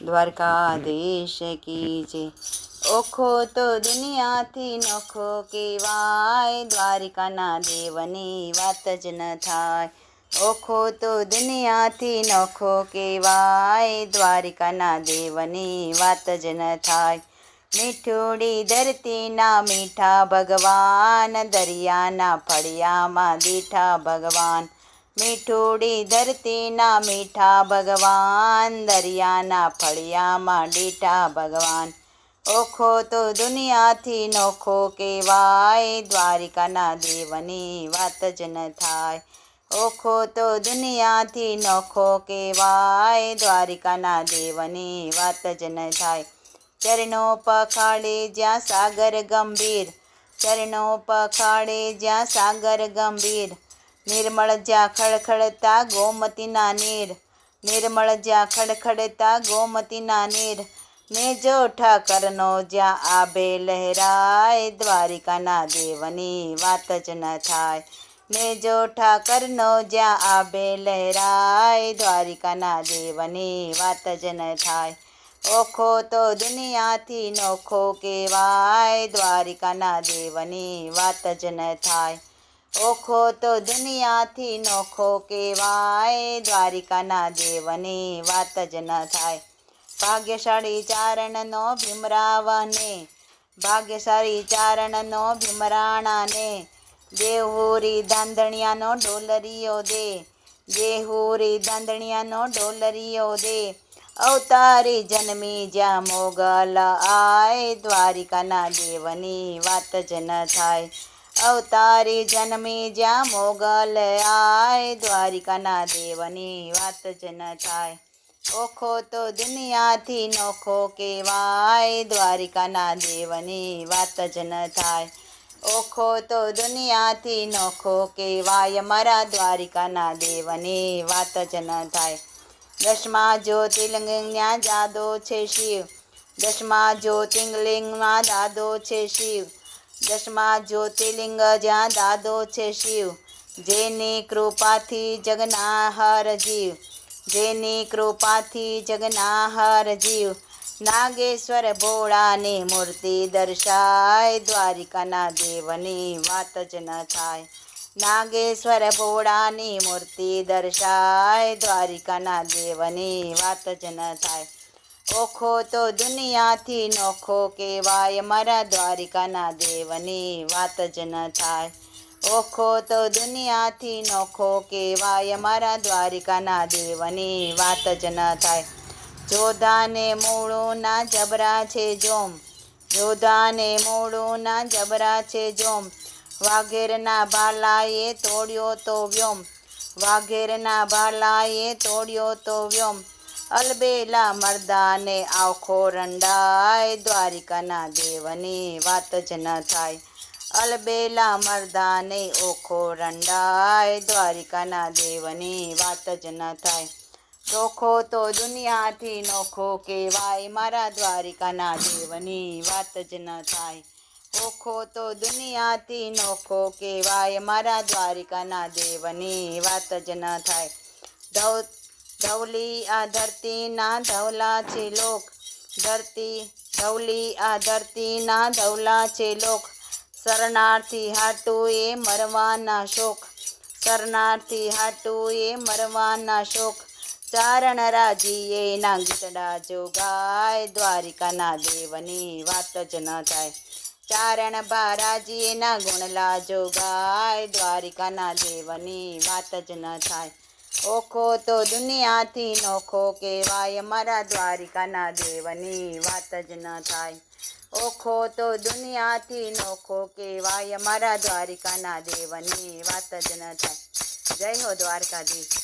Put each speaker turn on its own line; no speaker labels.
દ્વારકાધીશ કી જય ઓખો તો દુનિયાથી નોખો કહેવાય, દ્વારિકાના દેવની વાત જ ન થાય. ઓખો તો દુનિયાથી નોખો કહેવાય, દ્વારિકાના દેવની વાત જ ન થાય. મીઠુડી ધરતીના મીઠા ભગવાન, દરિયાના ફળિયામાં દીઠા ભગવાન. મીઠુડી ધરતીના મીઠા ભગવાન, દરિયાના ફળિયામાં ડીઠા ભગવાન. ઓખો તો દુનિયાથી નોખો કહેવાય, દ્વારિકાના દેવની વાત જ ન થાય. ઓખો તો દુનિયાથી નોખો કહેવાય, દ્વારિકાના દેવની વાત જ ન થાય. ચરણો પખાડે જ્યાં સાગર ગંભીર, ચરણો પખાડે જ્યાં સાગર ગંભીર નિર્મળ જ્યાં ખડખડતા ગોમતીના નીર, નિર્મળ જ્યાં ખડખડતા ગોમતીના નીર, ને જો ઠાકરનો જ્યાં આભે લહેરાય, દ્વારિકાના દેવની વાત જ ન થાય. ને જો ઠાકરનો જ્યાં આભે લહેરાય, દ્વારિકાના દેવની વાત જ ન થાય. ઓખો તો દુનિયાથી નોખો કહેવાય, દ્વારિકાના દેવની વાત જ ન થાય. ઓખો તો દુનિયાથી નોખો કહેવાય, દ્વારિકાના દેવની વાત જ ન થાય. ભાગ્યશાળી ચારણનો ભીમરાવને, ભાગ્યશાળી ચારણનો ભીમરાણાને, દેહુરી દાંદણિયાનો ડોલરીઓ દે, દેહુરી દાંદણિયાનો ડોલરીઓ દે. અવતારી જન્મી જ્યાં મોગલ આય, દ્વારિકાના દેવની વાત જ ન થાય. અવતારી જન્મે જ્યાં મોગલ આય, દ્વારિકાના દેવની વાત જ ન થાય. ઓખો તો દુનિયાથી નોખો કહેવાય, દ્વારિકાના દેવની વાત જ ન થાય. ઓખો તો દુનિયાથી નોખો કહેવાય મારા દ્વારિકાના દેવની વાત જ ન થાય. દસમા જ્યોતિર્લિંગના જાદો છે શિવ. દસમા જ્યોતિર્લિંગમાં દાદો છે શિવ. દસમા જ્યોતિર્લિંગ જ્યાં દાદો છે શિવ. જેની કૃપાથી જગનાહર જીવ. જેની કૃપાથી જગનાહર જીવ. નાગેશ્વર ભોળાની મૂર્તિ દર્શાય, દ્વારિકાના દેવની વાત જ ન થાય. નાગેશ્વર ભોળાની મૂર્તિ દર્શાય, દ્વારિકાના દેવની વાત જ ન થાય. ઓખો તો દુનિયાથી નોખો કહેવાય. મારા દ્વારિકાના દેવની વાત જ ન થાય. ઓખો તો દુનિયાથી નોખો કહેવાય. મારા દ્વારિકાના દેવની વાત જ ન થાય. જોધાને મૂળું ના જબરા છે જોમ. જોધાને મૂળું ના જબરા છે જોમ. વાઘેરના ભાલાએ તોડ્યો તો વ્યોમ. વાઘેરના ભાલાએ તોડ્યો તો વ્યોમ. અલબેલા મર્દાને આખો રંડાય, દ્વારિકાના દેવની વાત જ ન થાય. અલબેલા મર્દાને ઓખો રંડાય, દ્વારિકાના દેવની વાત જ ન થાય. ચોખો તો દુનિયાથી નોખો કહેવાય, મારા દ્વારિકાના દેવની વાત જ ન થાય. ઓખો તો દુનિયાથી નોખો કહેવાય, મારા દ્વારિકાના દેવની વાત જ ન થાય. ધવ ધવલી આ ધરતીના ધવલા છે લોક. ધરતી ધવલી આ ધરતીના ધવલા છે લોક. શરણાર્થી હાટું એ મરવાના શોક. શરણાર્થી હાટું એ મરવાના શોક. ચારણ રાજીએ ના ગીતડા જોગાય દ્વારિકાના દેવની વાત જ ન થાય. ચારણ બારાજીએ ના ગુણલા જોગાય દ્વારિકાના દેવની વાત જ ન થાય. ઓખો તો દુનિયાથી નોખો કહેવાય. મારા દ્વારિકાના દેવની વાત જ ન થાય. ઓખો તો દુનિયાથી નોખો કહેવાય. મારા દ્વારિકાના દેવની વાત જ ન થાય. જય હો દ્વારકાધીશ.